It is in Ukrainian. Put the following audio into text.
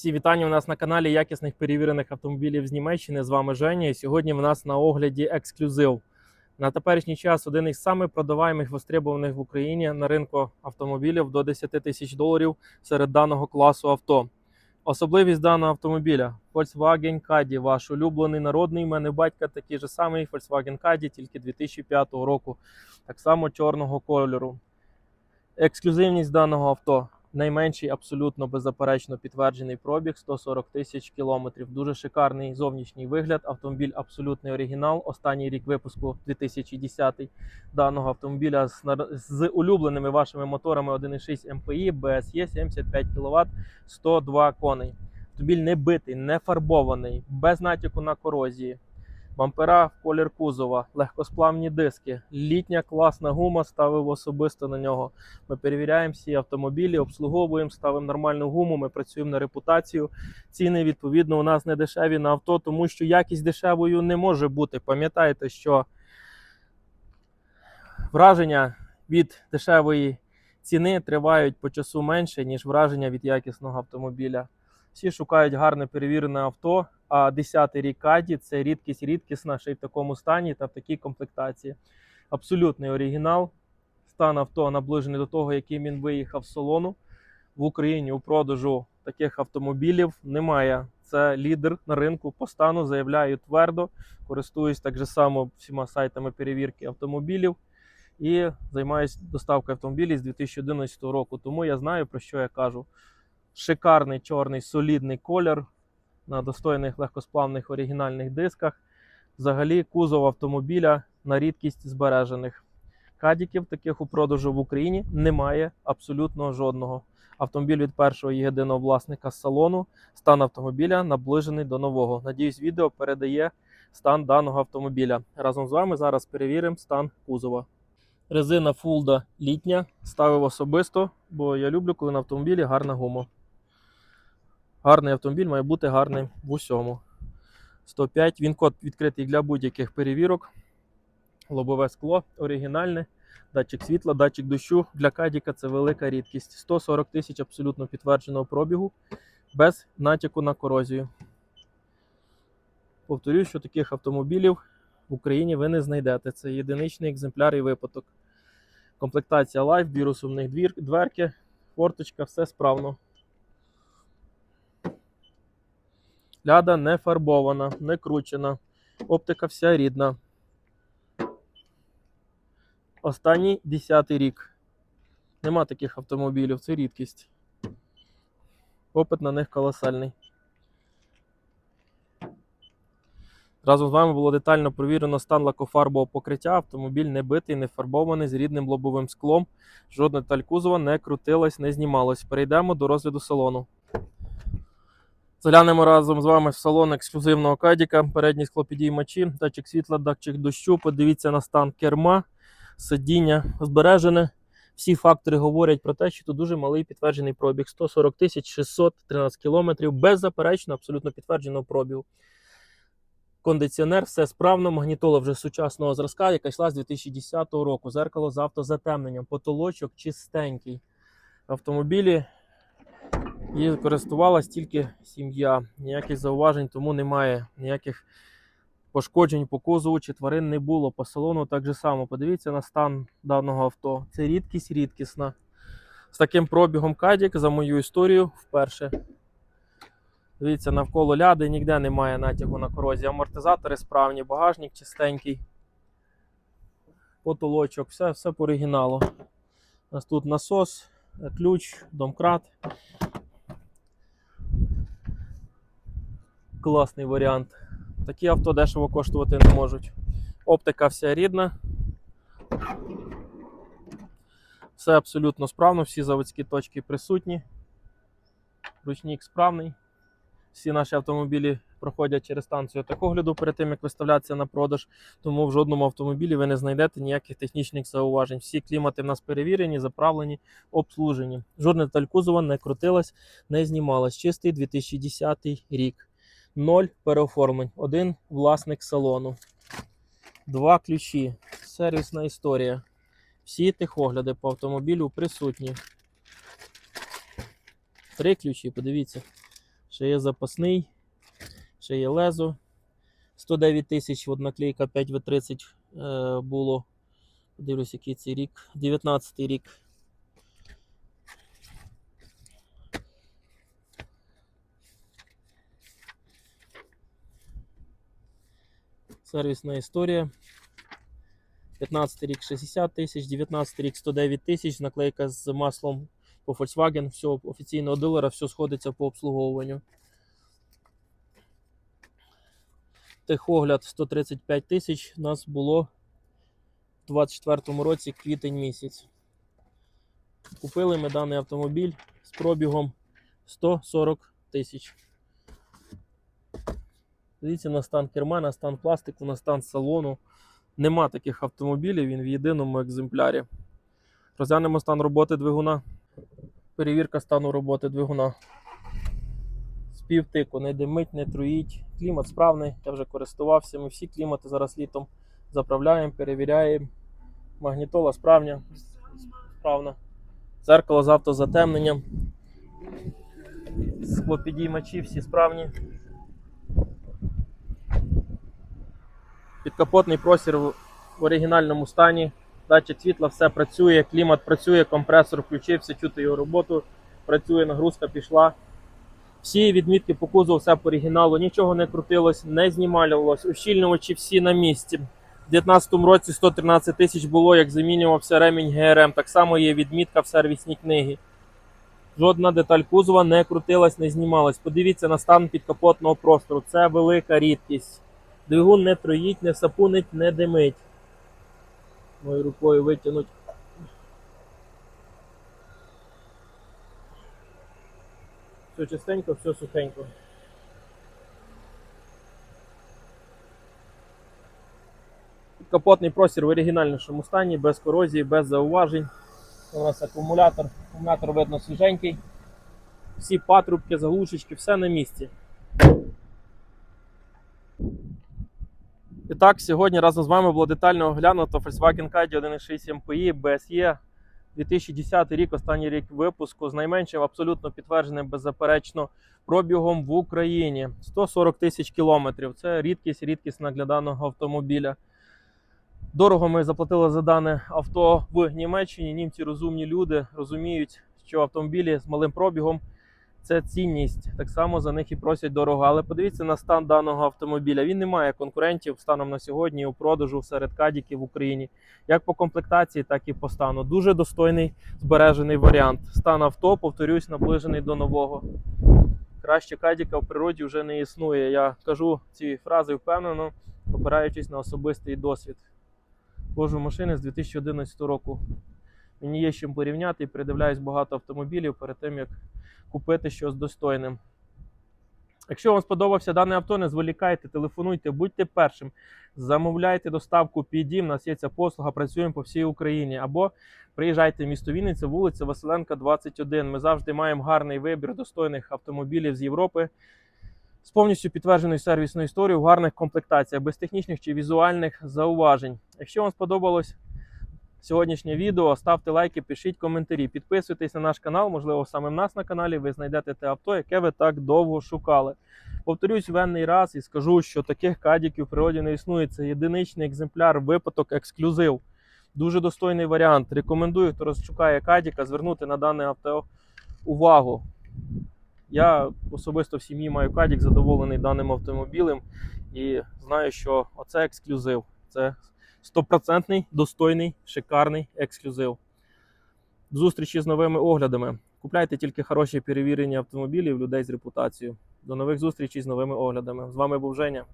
Всі вітання у нас на каналі якісних перевірених автомобілів з Німеччини. З вами Женя. І сьогодні в нас на огляді ексклюзив. На теперішній час один із самих продаваємих в Україні на ринку автомобілів до 10 тисяч доларів серед даного класу авто. Особливість даного автомобіля Volkswagen Caddy, ваш улюблений народний. Мене батька такий же самий Volkswagen Caddy, тільки 2005 року, так само чорного кольору. Ексклюзивність даного авто найменший абсолютно беззаперечно підтверджений пробіг 140 тисяч кілометрів. Дуже шикарний зовнішній вигляд. Автомобіль абсолютний оригінал. Останній рік випуску 2010 даного автомобіля з, з улюбленими вашими моторами 1.6 МПІ, BSE 75 кВт, 102 коней. Автомобіль не битий, не фарбований, без натяку на корозії. Бампера в колір кузова, легкосплавні диски, літня класна гума ставив особисто на нього. Ми перевіряємо всі автомобілі, обслуговуємо, ставимо нормальну гуму. Ми працюємо на репутацію. Ціни відповідно у нас не дешеві на авто, тому що якість дешевою не може бути. Пам'ятайте, що враження від дешевої ціни тривають по часу менше, ніж враження від якісного автомобіля. Всі шукають гарне перевірене авто. А 10-й рік Каді це рідкість рідкісна, ще й в такому стані та в такій комплектації. Абсолютний оригінал. Стан авто наближений до того, яким він виїхав з салону. В Україні у продажу таких автомобілів немає. Це лідер на ринку по стану, заявляю твердо. Користуюсь так же само всіма сайтами перевірки автомобілів і займаюся доставкою автомобілів з 2011 року. Тому я знаю про що я кажу. Шикарний чорний солідний колір на достойних легкосплавних оригінальних дисках. Взагалі, кузов автомобіля на рідкість збережених. Кадіків таких у продажу в Україні немає абсолютно жодного. Автомобіль від першого і єдиного власника з салону. Стан автомобіля наближений до нового. Надіюсь, відео передає стан даного автомобіля. Разом з вами зараз перевіримо стан кузова. Резина Фулда літня. Ставив особисто, бо я люблю, коли на автомобілі гарна гума. Гарний автомобіль має бути гарним в усьому. 105. Він код відкритий для будь-яких перевірок. Лобове скло оригінальне. Датчик світла, датчик дощу. Для Кадіка це велика рідкість. 140 тисяч абсолютно підтвердженого пробігу без натяку на корозію. Повторюю, що таких автомобілів в Україні ви не знайдете. Це єдиничний екземпляр і випадок. Комплектація Life, дві розсувних дверки, форточка, все справно. Ляда не фарбована, не кручена. Оптика вся рідна. Останній 10 рік. Нема таких автомобілів, це рідкість. Попит на них колосальний. Разом з вами було детально провірено стан лакофарбового покриття. Автомобіль не битий, не фарбований з рідним лобовим склом. Жодна деталь кузова не крутилась, не знімалась. Перейдемо до розгляду салону. Заглянемо разом з вами в салон ексклюзивного кадіка. Передні склопідіймачі, датчик світла, датчик дощу. Подивіться на стан керма, сидіння збережене. Всі фактори говорять про те, що тут дуже малий підтверджений пробіг 140 тисяч 613 кілометрів. Беззаперечно, абсолютно підтвердженого пробігу. Кондиціонер, все справно, магнітола вже сучасного зразка, яка йшла з 2010 року. Зеркало з автозатемненням, потолочок чистенький. Автомобілі і користувалась тільки сім'я. Ніяких зауважень тому немає. Ніяких пошкоджень по кузову чи тварин не було. По салону так же само. Подивіться на стан даного авто. Це рідкість рідкісна. З таким пробігом Кадік за мою історію вперше. Дивіться, навколо ляди ніде немає натягу на корозію. Амортизатори справні, багажник чистенький. Потолочок, все, все по оригіналу. У нас тут насос, ключ, домкрат. Класний варіант. Такі авто дешево коштувати не можуть. Оптика вся рідна. Все абсолютно справно, всі заводські точки присутні. Ручник справний. Всі наші автомобілі проходять через станцію такогляду перед тим, як виставлятися на продаж. Тому в жодному автомобілі ви не знайдете ніяких технічних зауважень. Всі клімати в нас перевірені, заправлені, обслужені. Жодна деталь кузова не крутилась, не знімалась. Чистий 2010 рік. Ноль переоформлень. Один власник салону. Два ключі. Сервісна історія. Всі техогляди по автомобілю присутні. Три ключі, подивіться. Ще є запасний, ще є лезо. 109 тисяч, от наклейка 5В30 е, було. Дивлюсь, який це рік. 19 рік. Сервісна історія. 15 рік 60 тисяч, 19 рік 109 тисяч, наклейка з маслом по Volkswagen, все офіційного дилера, все сходиться по обслуговуванню. Техогляд 135 тисяч у нас було в 24 році квітень місяць. Купили ми даний автомобіль з пробігом 140 тисяч. Дивіться на стан керма, на стан пластику, на стан салону. Нема таких автомобілів, він в єдиному екземплярі. Розглянемо стан роботи двигуна. Перевірка стану роботи двигуна. Співтику, не димить, не труїть. Клімат справний, я вже користувався. Ми всі клімати зараз літом заправляємо, перевіряємо. Магнітола справня. справна. Зеркало з автозатемненням. Склопідіймачі всі справні. Підкапотний простір в оригінальному стані. Датчик світла, все працює, клімат працює, компресор включився, чути його роботу, працює, нагрузка пішла. Всі відмітки по кузову, все по оригіналу, нічого не крутилось, не знімалювалось. Ущільнювачі всі на місці. У 2019 році 113 тисяч було, як замінювався ремінь ГРМ. Так само є відмітка в сервісній книгі. Жодна деталь кузова не крутилась, не знімалась. Подивіться на стан підкапотного простору. Це велика рідкість. Двигун не троїть, не сапунить, не димить. Мою рукою витягнуть. Все чистенько, все сухенько. Капотний простір в оригінальнішому стані, без корозії, без зауважень. У нас акумулятор. Акумулятор видно свіженький. Всі патрубки, заглушечки, все на місці. І так, сьогодні разом з вами було детально оглянуто Volkswagen Caddy 1.6 MPI BSE 2010 рік, останній рік випуску з найменшим абсолютно підтвердженим беззаперечно пробігом в Україні 140 тисяч кілометрів. Це рідкість, рідкісна для даного автомобіля. Дорого ми заплатили за дане авто в Німеччині. Німці розумні люди розуміють, що автомобілі з малим пробігом це цінність. Так само за них і просять дорого. Але подивіться на стан даного автомобіля. Він не має конкурентів станом на сьогодні у продажу серед кадіків в Україні, як по комплектації, так і по стану. Дуже достойний збережений варіант. Стан авто, повторюсь, наближений до нового. Краще кадіка в природі вже не існує. Я кажу ці фрази впевнено, опираючись на особистий досвід. Вожу машини з 2011 року. Мені є з чим порівняти і передивляюсь багато автомобілів перед тим, як купити щось достойним. Якщо вам сподобався дане авто, не зволікайте, телефонуйте, будьте першим. Замовляйте доставку під дім. У нас є ця послуга, працюємо по всій Україні. Або приїжджайте в місто Вінниця, вулиця Василенка, 21. Ми завжди маємо гарний вибір достойних автомобілів з Європи з повністю підтвердженою сервісною історією в гарних комплектаціях, без технічних чи візуальних зауважень. Якщо вам сподобалось сьогоднішнє відео, ставте лайки, пишіть коментарі, підписуйтесь на наш канал. Можливо, саме в нас на каналі ви знайдете те авто, яке ви так довго шукали. Повторюсь в енний раз і скажу, що таких кадіків в природі не існує. Це єдиничний екземпляр, випадок, ексклюзив. Дуже достойний варіант. Рекомендую, хто розшукає кадіка, звернути на дане авто увагу. Я особисто в сім'ї маю кадік, задоволений даним автомобілем і знаю, що оце ексклюзив. Це стопроцентний, достойний, шикарний ексклюзив. Зустрічі з новими оглядами. Купляйте тільки хороші перевірені автомобілі в людей з репутацією. До нових зустрічей з новими оглядами. З вами був Женя.